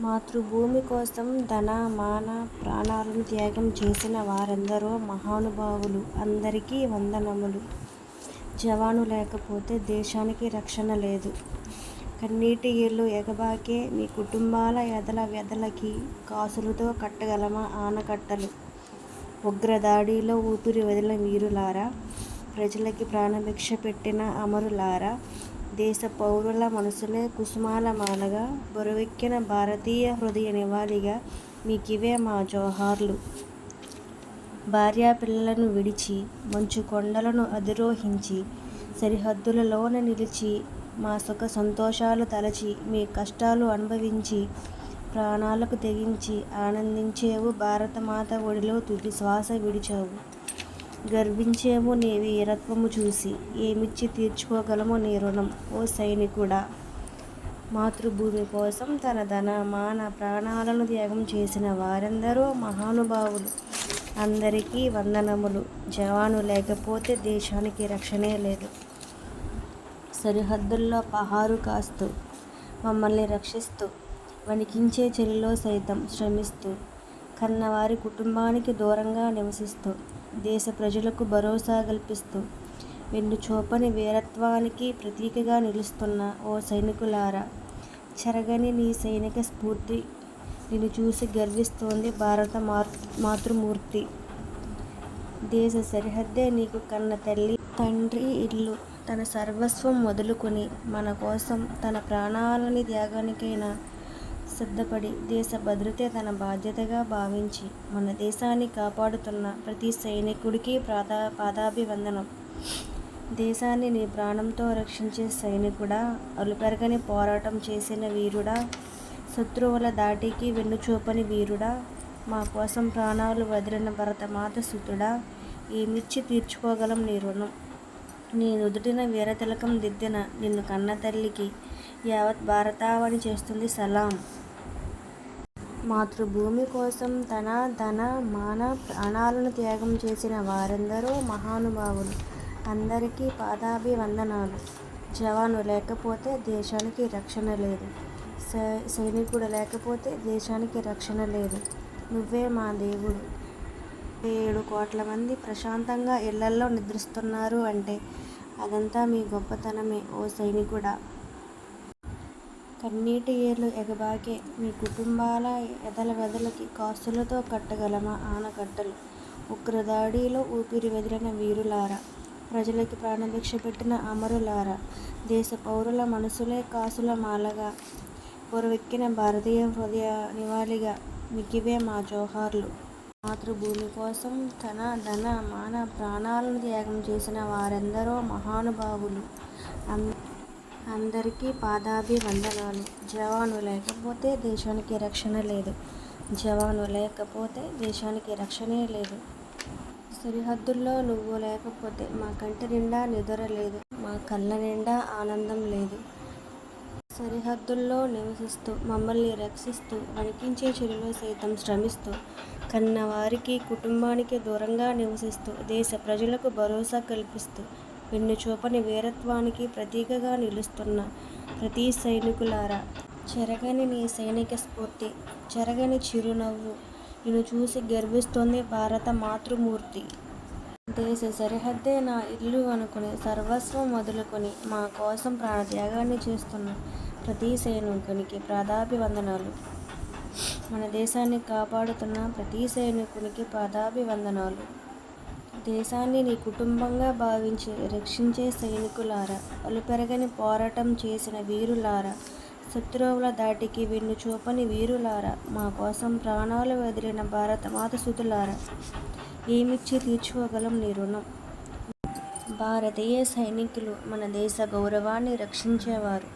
మాతృభూమి కోసం ధన, మాన, ప్రాణాలను త్యాగం చేసిన వారెందరో మహానుభావులు. అందరికీ వందనములు. జవాను లేకపోతే దేశానికి రక్షణ లేదు. కన్నీటి ఇల్లు ఎగబాకే మీ కుటుంబాల ఎదల వ్యధలకి కాసులతో కట్టగలమా ఆనకట్టలు? ఉగ్రదాడిలో ఊపిరి వదిలిన వీరులారా, ప్రజలకి ప్రాణభిక్ష పెట్టిన అమరులారా, దేశ పౌరుల మనసులే కుసుమాల మాలగా, బరువెక్కిన భారతీయ హృదయ నివాళిగా మీకివే మా జోహార్లు. భార్యాపిల్లలను విడిచి, మంచు కొండలను అధిరోహించి, సరిహద్దులలోన నిలిచి, మా సుఖ సంతోషాలు తలచి, మీ కష్టాలు అనుభవించి, ప్రాణాలకు తెగించి ఆనందించేవు భారతమాత ఒడిలో తుది శ్వాస విడిచావు. గర్వించేమో నీ వీరత్వము చూసి, ఏమిచ్చి తీర్చుకోగలమో నీ రుణం ఓ సైనికుడా! మాతృభూమి కోసం తన ధన, మాన, ప్రాణాలను త్యాగం చేసిన వారందరూ మహానుభావులు. అందరికీ వందనములు. జవాను లేకపోతే దేశానికి రక్షణే లేదు. సరిహద్దుల్లో పహారు కాస్తూ, మమ్మల్ని రక్షిస్తూ, వణికించే చెలిలో సైతం శ్రమిస్తూ, కన్నవారి కుటుంబానికి దూరంగా నివసిస్తూ, దేశ ప్రజలకు భరోసా కల్పిస్తూ, వెన్నుచూపని వీరత్వానికి ప్రతీకగా నిలుస్తున్న ఓ సైనికులారా, చెరగని నీ సైనిక స్ఫూర్తి నిన్ను చూసి గర్విస్తోంది భారత మాతృమూర్తి. దేశ సరిహద్దే నీకు కన్న తల్లి తండ్రి ఇల్లు. తన సర్వస్వం వదులుకొని మన కోసం తన ప్రాణాలని త్యాగానికైనా సిద్ధపడి, దేశ భద్రతే తన బాధ్యతగా భావించి, మన దేశాన్ని కాపాడుతున్న ప్రతి సైనికుడికి పాదాభివందనం. దేశాన్ని నీ ప్రాణంతో రక్షించే సైనికుడా, అలుపెరగని పోరాటం చేసిన వీరుడా, శత్రువుల దాటికి వెన్నుచూపని వీరుడా, మా కోసం ప్రాణాలు వదిలిన భరతమాత సుతుడా, ఏమిచ్చి తీర్చుకోగలం నీ రుణం? నీ నుదుటిన వీరతిలకం దిద్దిన నిన్ను కన్నతల్లికి యావత్ భారతావని చేస్తుంది సలాం. మాతృభూమి కోసం తన ధన, మాన, ప్రాణాలను త్యాగం చేసిన వారందరూ మహానుభావులు. అందరికీ పాదాభివందనాలు. జవాను లేకపోతే దేశానికి రక్షణ లేదు. సైనికుడు లేకపోతే దేశానికి రక్షణ లేదు. నువ్వే మా దేవుడు. ఏడు కోట్ల మంది ప్రశాంతంగా ఇళ్ళల్లో నిద్రిస్తున్నారు అంటే అదంతా మీ గొప్పతనమే ఓ సైనికుడా! కన్నీటి ఏర్లు ఎగబాకే మీ కుటుంబాల ఎదల వెదలకి కాసులతో కట్టగలమా ఆనకట్టలు? ఉగ్రదాడిలో ఊపిరి వదిలిన వీరులారా, ప్రజలకి ప్రాణభిక్ష పెట్టిన అమరులారా, దేశ పౌరుల మనసులే కాసుల మాలగా, పొరవెక్కిన భారతీయ హృదయ నివాళిగా మిగివే మా జోహార్లు. మాతృభూమి కోసం తన ధన, మాన, ప్రాణాలను త్యాగం చేసిన వారెందరో మహానుభావులు. అందరికీ పాదాభివందనాలు. జవాను లేకపోతే దేశానికి రక్షణ లేదు. జవాను లేకపోతే దేశానికి రక్షణే లేదు. సరిహద్దుల్లో నువ్వు లేకపోతే మా కంటినిండా నిద్ర లేదు. మా కళ్ళ నిండా ఆనందం లేదు. సరిహద్దుల్లో నివసిస్తూ, మమ్మల్ని రక్షిస్తూ, వణికించే చెరువులో సైతం శ్రమిస్తూ, కన్నవారికి కుటుంబానికి దూరంగా నివసిస్తూ, దేశ ప్రజలకు భరోసా కల్పిస్తూ, వెన్నుచూపని వీరత్వానికి ప్రతీకగా నిలుస్తున్న ప్రతి సైనికులారా, చెరగని నీ సైనిక స్ఫూర్తి, చెరగని చిరునవ్వు నిన్ను చూసి గర్విస్తుంది భారత మాతృమూర్తి. దేశ సరిహద్దే నా ఇల్లు అనుకుని, సర్వస్వం మొదలుకొని మా కోసం ప్రాణత్యాగాన్ని చేస్తున్న ప్రతి సైనికునికి ప్రాదాభివందనాలు మన దేశాన్ని కాపాడుతున్న ప్రతి సైనికునికి పాదాభివందనాలు. దేశాన్ని నీ కుటుంబంగా భావించి రక్షించే సైనికులారా, అలుపెరగని పోరాటం చేసిన వీరులారా, శత్రువుల దాటికి వెన్ను చూపని వీరులారా, మా కోసం ప్రాణాలు వదిలిన భారతమాత సుతులారా, ఏమిచ్చి తీర్చుకోగలం నీ రుణం? భారతీయ సైనికులు మన దేశ గౌరవాన్ని రక్షించేవారు.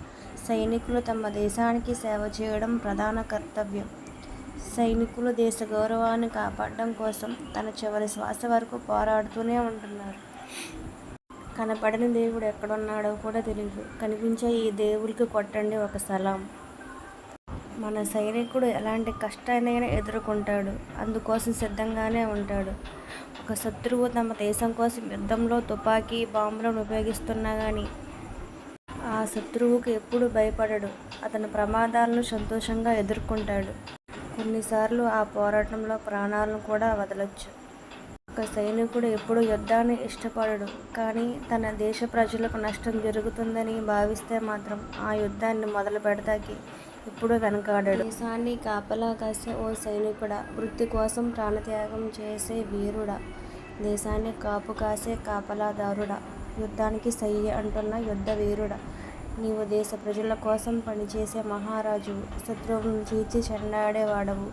సైనికులు తమ దేశానికి సేవ చేయడం ప్రధాన కర్తవ్యం. సైనికులు దేశ గౌరవాన్ని కాపాడడం కోసం తన చివరి శ్వాస వరకు పోరాడుతూనే ఉంటున్నారు. కనపడని దేవుడు ఎక్కడున్నాడో కూడా తెలియదు కనిపించే ఈ దేవుడికి కొట్టండి ఒక సలాం. మన సైనికుడు ఎలాంటి కష్టాన్నైనా ఎదుర్కొంటాడు. అందుకోసం సిద్ధంగానే ఉంటాడు. ఒక శత్రువు తమ దేశం కోసం యుద్ధంలో తుపాకీ, బాంబులను ఉపయోగిస్తున్నా కానీ ఆ శత్రువుకు ఎప్పుడు భయపడడు. అతను ప్రమాదాలను సంతోషంగా ఎదుర్కొంటాడు. కొన్నిసార్లు ఆ పోరాటంలో ప్రాణాలను కూడా వదలొచ్చు. ఒక సైనికుడు ఎప్పుడూ యుద్ధాన్ని ఇష్టపడడు. కానీ తన దేశ ప్రజలకు నష్టం జరుగుతుందని భావిస్తే మాత్రం ఆ యుద్ధాన్ని మొదలుపెడతాకి ఇప్పుడు వెనకాడాడు దేశాన్ని కాపలా కాసే ఓ సైనికుడా! వృత్తి కోసం ప్రాణత్యాగం చేసే వీరుడా! దేశాన్ని కాపు కాసే కాపలాదారుడా! యుద్ధానికి సయ్యి అంటున్న యుద్ధ వీరుడా! నీవు దేశ ప్రజల కోసం పనిచేసే మహారాజు శత్రువులను చీల్చి చెండాడేవాడవు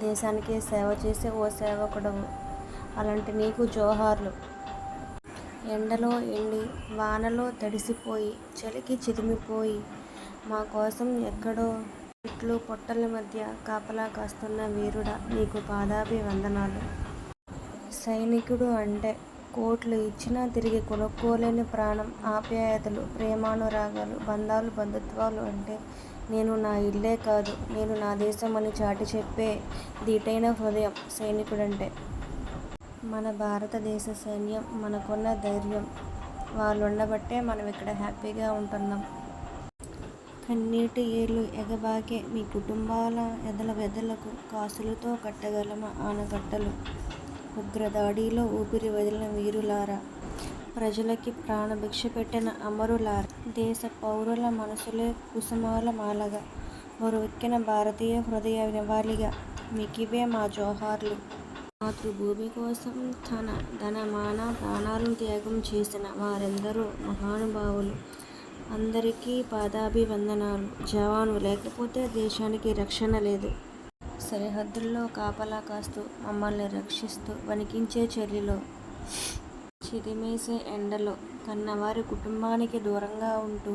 దేశానికే సేవ చేసే ఓ సేవకుడవు. అలాంటి నీకు జోహార్లు. ఎండలో ఎండి, వానలో తడిసిపోయి, చలికి చిదిమిపోయి మా కోసం ఎక్కడో చెట్లు పొట్టల మధ్య కాపలా కాస్తున్న వీరుడా నీకు పాదాభివందనాలు. సైనికుడు అంటే కోట్లు ఇచ్చినా తిరిగి కొనుక్కోలేని ప్రాణం, ఆప్యాయతలు, ప్రేమానురాగాలు, బంధాలు బంధుత్వాలు అంటే నేను నా ఇల్లే కాదు, నేను నా దేశం అని చాటి చెప్పే దీటైన హృదయం సైనికుడంటే. మన భారతదేశ సైన్యం మనకున్న ధైర్యం వాళ్ళుండబట్టే మనం ఇక్కడ హ్యాపీగా ఉంటున్నాం. కన్నీటి ఏళ్ళు ఎగబాకే మీ కుటుంబాల ఎదల వెదలకు కాసులతో కట్టగలమా ఆనకట్టలు? ఉగ్రదాడిలో ఊపిరి వదిలిన వీరులారా! ప్రజలకి ప్రాణభిక్ష పెట్టిన అమరులారా! దేశ పౌరుల మనసులే కుసుమాల మాలగా, బరువెక్కిన భారతీయ హృదయ నివాళిగా మీకివే మా జోహార్లు. మాతృభూమి కోసం తన ధన మాన ప్రాణాలను త్యాగం చేసిన వారెందరూ మహానుభావులు. అందరికీ పాదాభివందనాలు. జవాను లేకపోతే దేశానికి రక్షణ లేదు. సరిహద్దుల్లో కాపలా కాస్తూ, మమ్మల్ని రక్షిస్తూ, వణికించే చర్యలో చిదిమేసే ఎండలో, కన్నవారి కుటుంబానికి దూరంగా ఉంటూ,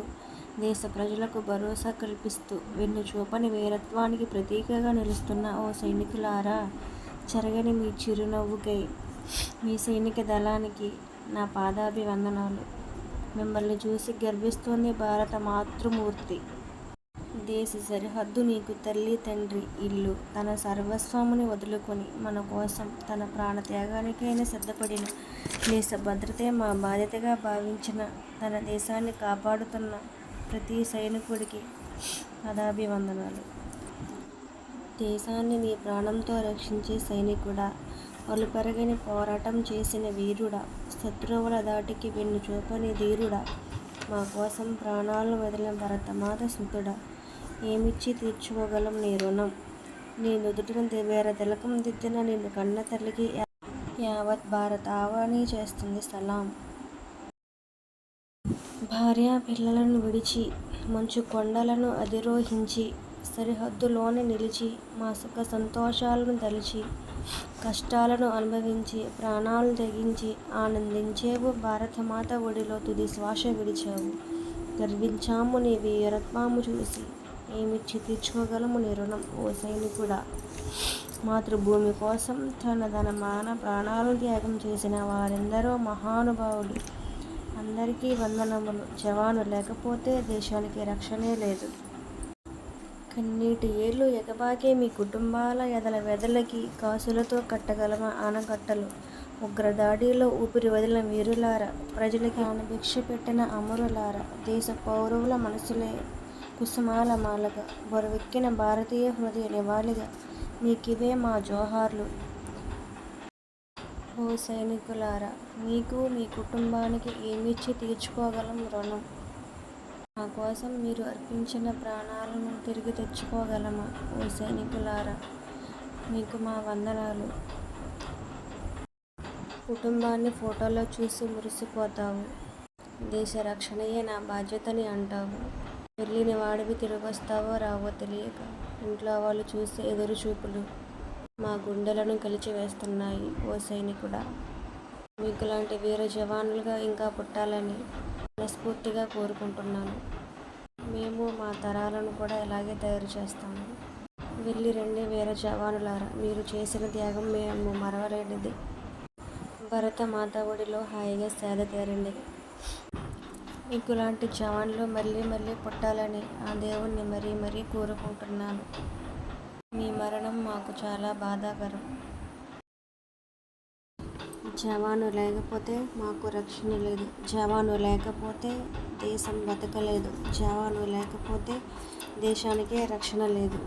దేశ ప్రజలకు భరోసా కల్పిస్తూ, వెన్ను చూపని వీరత్వానికి ప్రతీకగా నిలుస్తున్న ఓ సైనికులారా! చెరగని మీ చిరునవ్వుకై, మీ సైనిక దళానికి నా పాదాభివందనాలు. మిమ్మల్ని చూసి గర్విస్తోంది భారత మాతృమూర్తి. దేశ సరిహద్దు నీకు తల్లి తండ్రి ఇల్లు. తన సర్వస్వముని వదులుకొని మన కోసం తన ప్రాణత్యాగానికైనా సిద్ధపడిన, దేశ భద్రతే మా బాధ్యతగా భావించిన, తన దేశాన్ని కాపాడుతున్న ప్రతి సైనికుడికి పదాభివందనాలు దేశాన్ని నీ ప్రాణంతో రక్షించే సైనికుడా! అలుపెరగని పోరాటం చేసిన వీరుడా! శత్రువుల దాటికి వెన్ను చూపని ధీరుడా! మా కోసం ప్రాణాలను వదిలిన భరతమాత సుతుడా! ఏమిచ్చి తీర్చుకోగలం నీ రుణం? నీ నుదుటిన తిలకం దిద్దిన నిన్ను కన్న తల్లికి యావత్ భారత్ ఆవాణి చేస్తుంది సలాం. భార్యా పిల్లలను విడిచి, మంచు కొండలను అధిరోహించి, సరిహద్దులోనే నిలిచి, మా సుఖ సంతోషాలను తలిచి కష్టాలను అనుభవించి, ప్రాణాలు తెగించి ఆనందించేవు భారతమాత ఒడిలో తుది శ్వాస విడిచావు. గర్వించాము నీ వీరత్వాము చూసి. ఏమిచ్చి తీర్చుకోగలము నీ రుణం ఓ సైనికుడా! మాతృభూమి కోసం తన తన మాన ప్రాణాలను త్యాగం చేసిన వారెందరో మహానుభావులు. అందరికీ వందనములు. జవాను లేకపోతే దేశానికి రక్షణే లేదు. కన్నీటి ఏళ్ళు ఎగబాకే మీ కుటుంబాల ఎదల వెదలకి కాసులతో కట్టగలమా ఆనకట్టలు? ఉగ్రదాడిలో ఊపిరి వదిలిన వీరులారా! ప్రజలకి ఆనభిక్ష పెట్టిన అమరులారా! దేశ పౌరవుల మనసులే కుసుమాల మాలగా, బరువెక్కిన భారతీయ హృదయ నివాళిగా మీకివే మా జోహార్లు. ఓ సైనికులారా! మీకు, మీ కుటుంబానికి ఏమిచ్చి తీర్చుకోగలం రుణం? మా కోసం మీరు అర్పించిన ప్రాణాలను తిరిగి తెచ్చుకోగలమా ఓ సైనికులారా! మీకు మా వందనాలు. కుటుంబాన్ని ఫోటోలో చూసి మురిసిపోతావు. దేశ రక్షణయే నా బాధ్యతని అంటావు. వెళ్ళిన వాడివి తిరిగొస్తావో రావో తెలియక, ఇంట్లో వాళ్ళు చూసే ఎదురుచూపులు మా గుండెలను కలిచివేస్తున్నాయి ఓ సైనికుడా! మీకులాంటి వీర జవానులుగా ఇంకా పుట్టాలని మనస్ఫూర్తిగా కోరుకుంటున్నాను. మేము మా తరాలను కూడా ఇలాగే తయారు చేస్తాము. వెళ్ళి రండి వీర జవానులారా! మీరు చేసిన త్యాగం మేము మరవలేనిది భరత ఒడిలో హాయిగా సేద తీరండి. మీకులాంటి జవాన్లు మళ్ళీ మళ్ళీ పుట్టాలని ఆ దేవుణ్ణి మరీ మరీ కోరుకుంటున్నాను. మీ మరణం మాకు చాలా బాధాకరం. జవాను లేకపోతే మాకు రక్షణ లేదు. జవాను లేకపోతే దేశం బతకలేదు. జవాను లేకపోతే దేశానికే రక్షణ లేదు